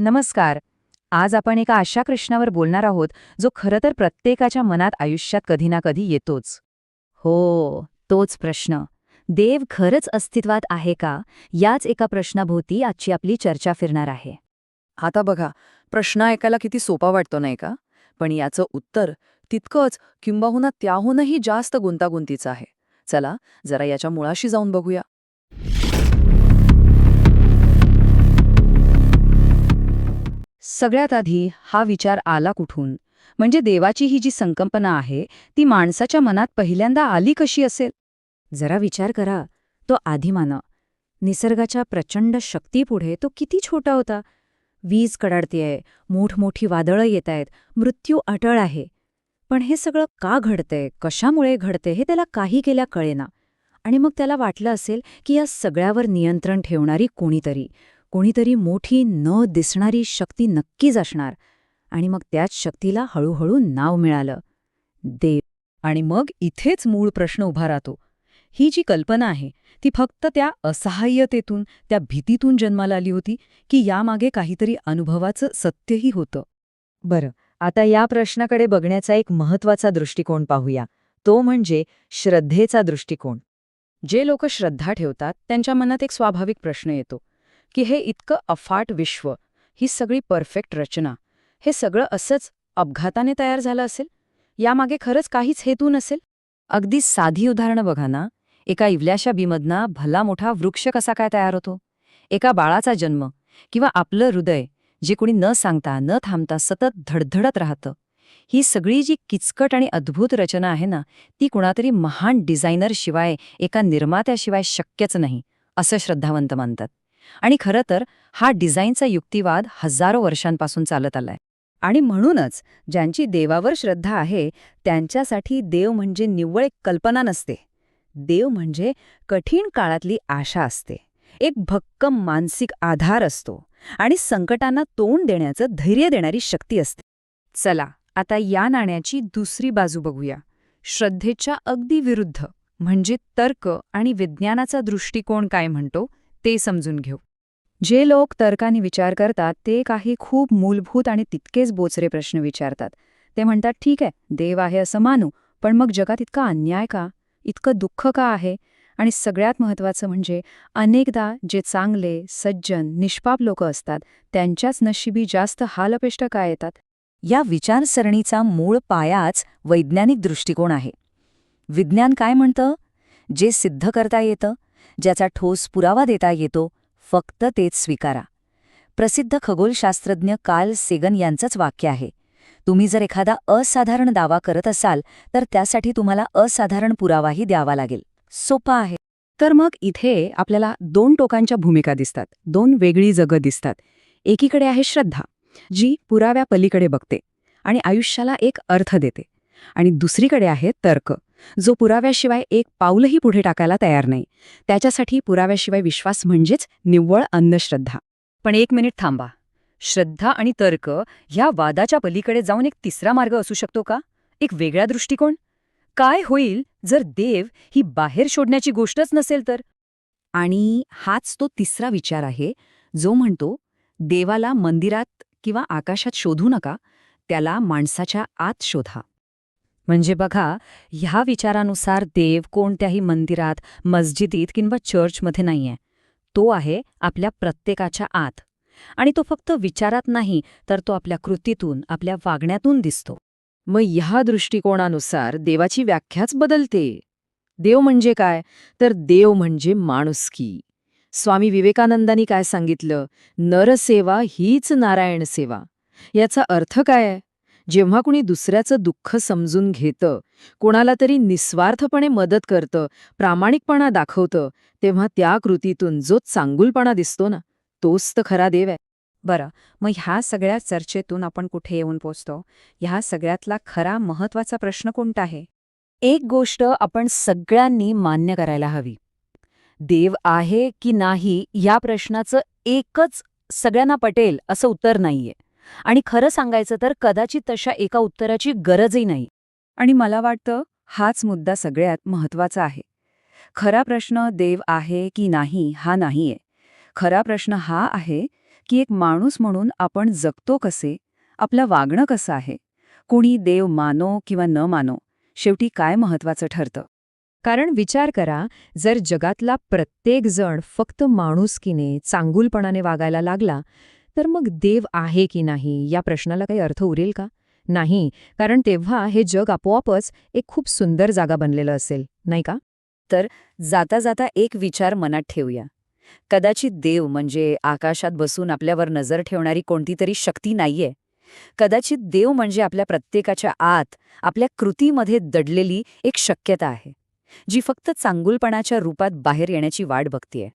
नमस्कार. आज आपण एका अशा कृष्णावर बोलणार आहोत जो खरं तर प्रत्येकाच्या मनात आयुष्यात कधी ना कधी येतोच. हो तोच प्रश्न. देव खरंच अस्तित्वात आहे का? याच एका प्रश्नाभोवती आजची आपली चर्चा फिरणार आहे. आता बघा प्रश्न ऐकायला किती सोपा वाटतो नाही का? पण याचं उत्तर तितकंच किंबहुना त्याहूनही जास्त गुंतागुंतीचं आहे. चला जरा याच्या मुळाशी जाऊन बघूया. सगळ्यात आधी हा विचार आला कुठून? म्हणजे देवाची ही जी संकल्पना आहे ती माणसाच्या मनात पहिल्यांदा आली कशी असेल? जरा विचार करा. तो आदिमानव निसर्गाच्या प्रचंड शक्तीपुढे तो किती छोटा होता. वीज कडाडतेय मोठमोठी वादळं येत आहेत मृत्यू अटळ आहे. पण हे सगळं का घडतंय? कशामुळे घडते हे त्याला काही केल्या कळेना. आणि मग त्याला वाटलं असेल की या सगळ्यावर नियंत्रण ठेवणारी कोणीतरी. कोणीतरी मोठी न दिसणारी शक्ती नक्कीच असणार. आणि मग त्याच शक्तीला हळूहळू नाव मिळालं. देव. आणि मग इथेच मूळ प्रश्न उभा राहतो. ही जी कल्पना आहे ती फक्त त्या असहाय्यतेतून त्या भीतीतून जन्माला आली होती की यामागे काहीतरी अनुभवाचं सत्यही होतं. बरं आता या प्रश्नाकडे बघण्याचा एक महत्त्वाचा दृष्टिकोन पाहूया. तो म्हणजे श्रद्धेचा दृष्टिकोन. जे लोक श्रद्धा ठेवतात त्यांच्या मनात एक स्वाभाविक प्रश्न येतो. की हे इतकं अफाट विश्व ही सगळी परफेक्ट रचना हे सगळं असंच अपघाताने तयार झालं असेल? यामागे खरंच काहीच हेतू नसेल? अगदी साधी उदाहरणं बघा ना एका इवल्याशा बीमधना भला मोठा वृक्ष कसा काय तयार होतो? एका बाळाचा जन्म किंवा आपलं हृदय जे कुणी न सांगता न थांबता सतत धडधडत राहतं ही सगळी जी किचकट आणि अद्भुत रचना आहे ना ती कुणातरी महान डिझायनरशिवाय एका निर्मात्याशिवाय शक्यच नाही असं श्रद्धावंत मानतात. आणि खरं तर हा डिझाईनचा युक्तिवाद हजारो वर्षांपासून चालत आलाय. आणि म्हणूनच ज्यांची देवावर श्रद्धा आहे त्यांच्यासाठी देव म्हणजे निव्वळ एक कल्पना नसते. देव म्हणजे कठीण काळातली आशा असते. एक भक्कम मानसिक आधार असतो आणि संकटांना तोंड देण्याचं धैर्य देणारी शक्ती असते. चला आता या नाण्याची दुसरी बाजू बघूया. श्रद्धेच्या अगदी विरुद्ध म्हणजे तर्क आणि विज्ञानाचा दृष्टिकोन काय म्हणतो? ते समजून घेऊ. जे लोक तर्काने विचार करतात ते काही खूप मूलभूत आणि तितकेच बोचरे प्रश्न विचारतात. ते म्हणतात ठीक आहे देव आहे असं मानू पण मग जगात इतका अन्याय का? इतकं दुःख का आहे? आणि सगळ्यात महत्त्वाचं म्हणजे अनेकदा जे चांगले सज्जन निष्पाप लोक असतात त्यांच्याच नशिबी जास्त हालपेष्ट का येतात? या विचारसरणीचा मूळ पायाच वैज्ञानिक दृष्टिकोन आहे. विज्ञान काय म्हणतं? जे सिद्ध करता येतं ज्याचा ठोस पुरावा देता येतो फक्त तेच स्वीकारा. प्रसिद्ध खगोलशास्त्रज्ञ कार्ल सेगन यांचंच वाक्य आहे तुम्ही जर एखादा असाधारण दावा करत असाल तर त्यासाठी तुम्हाला असाधारण पुरावाही द्यावा लागेल. सोपा आहे. तर मग इथे आपल्याला दोन टोकांच्या भूमिका दिसतात दोन वेगळी जगं दिसतात. एकीकडे आहे श्रद्धा जी पुराव्या पलीकडे बघते आणि आयुष्याला एक अर्थ देते. आणि दुसरीकडे आहे तर्क जो पुराव्याशिवाय एक पाऊलही पुढे टाकायला तयार नाही. त्याच्यासाठी पुराव्याशिवाय विश्वास म्हणजेच निव्वळ अंधश्रद्धा पण एक मिनिट थांबा. श्रद्धा आणि तर्क ह्या वादाच्या पलीकडे जाऊन एक तिसरा मार्ग असू शकतो का? एक वेगळा दृष्टिकोन? काय होईल जर देव ही बाहेर शोधण्याची गोष्टच नसेल तर? आणि हाच तो तिसरा विचार आहे जो म्हणतो देवाला मंदिरात किंवा आकाशात शोधू नका त्याला माणसाच्या आत शोधा. म्हणजे बघा ह्या विचारानुसार देव कोणत्याही मंदिरात मस्जिदीत किंवा चर्चमध्ये नाहीये. तो आहे आपल्या प्रत्येकाच्या आत. आणि तो फक्त विचारात नाही तर तो आपल्या कृतीतून आपल्या वागण्यातून दिसतो. मग ह्या दृष्टिकोनानुसार देवाची व्याख्याच बदलते. देव म्हणजे काय? तर देव म्हणजे माणुसकी स्वामी विवेकानंदांनी काय सांगितलं? नरसेवा हीच नारायण सेवा. याचा अर्थ काय? आहे जेव्हा कुणी दुसऱ्याचं दुःख समजून घेतं कोणाला तरी निस्वार्थपणे मदत करतं प्रामाणिकपणा दाखवतं तेव्हा त्या कृतीतून जो चांगुलपणा दिसतो ना तोच तर खरा देव आहे. बरं मग ह्या सगळ्या चर्चेतून आपण कुठे येऊन पोचतो? ह्या सगळ्यातला खरा महत्त्वाचा प्रश्न कोणता आहे? एक गोष्ट आपण सगळ्यांनी मान्य करायला हवी. देव आहे की नाही या प्रश्नाचं एकच सगळ्यांना पटेल असं उत्तर नाहीये. आणि खरं सांगायचं तर कदाचित तशा एका उत्तराची गरजही नाही. आणि मला वाटतं हाच मुद्दा सगळ्यात महत्त्वाचा आहे. खरा प्रश्न देव आहे की नाही हा नाहीये. खरा प्रश्न हा आहे की एक माणूस म्हणून आपण जगतो कसे? आपलं वागणं कसं आहे? कोणी देव मानो किंवा न मानो? शेवटी काय महत्वाचं ठरतं? कारण विचार करा जर जगातला प्रत्येक जण फक्त माणुसकीने चांगुलपणाने वागायला लागला तर मग देव आहे की नाही या प्रश्नाला काही अर्थ उरेल का? नाही कारण तेव्हा हे जग आपोआपच एक खूप सुंदर जागा बनलेलं असेल नाही का? तर जाता जाता एक विचार मनात ठेवूया. कदाचित देव म्हणजे आकाशात बसून आपल्यावर नजर ठेवणारी कोणती तरी शक्ती नाहीये. कदाचित देव म्हणजे आपल्या प्रत्येकाच्या आत आपल्या कृतीमध्ये दडलेली एक शक्यता आहे जी फक्त चांगुलपणाच्या रूपात बाहेर येण्याची वाट बघतीये.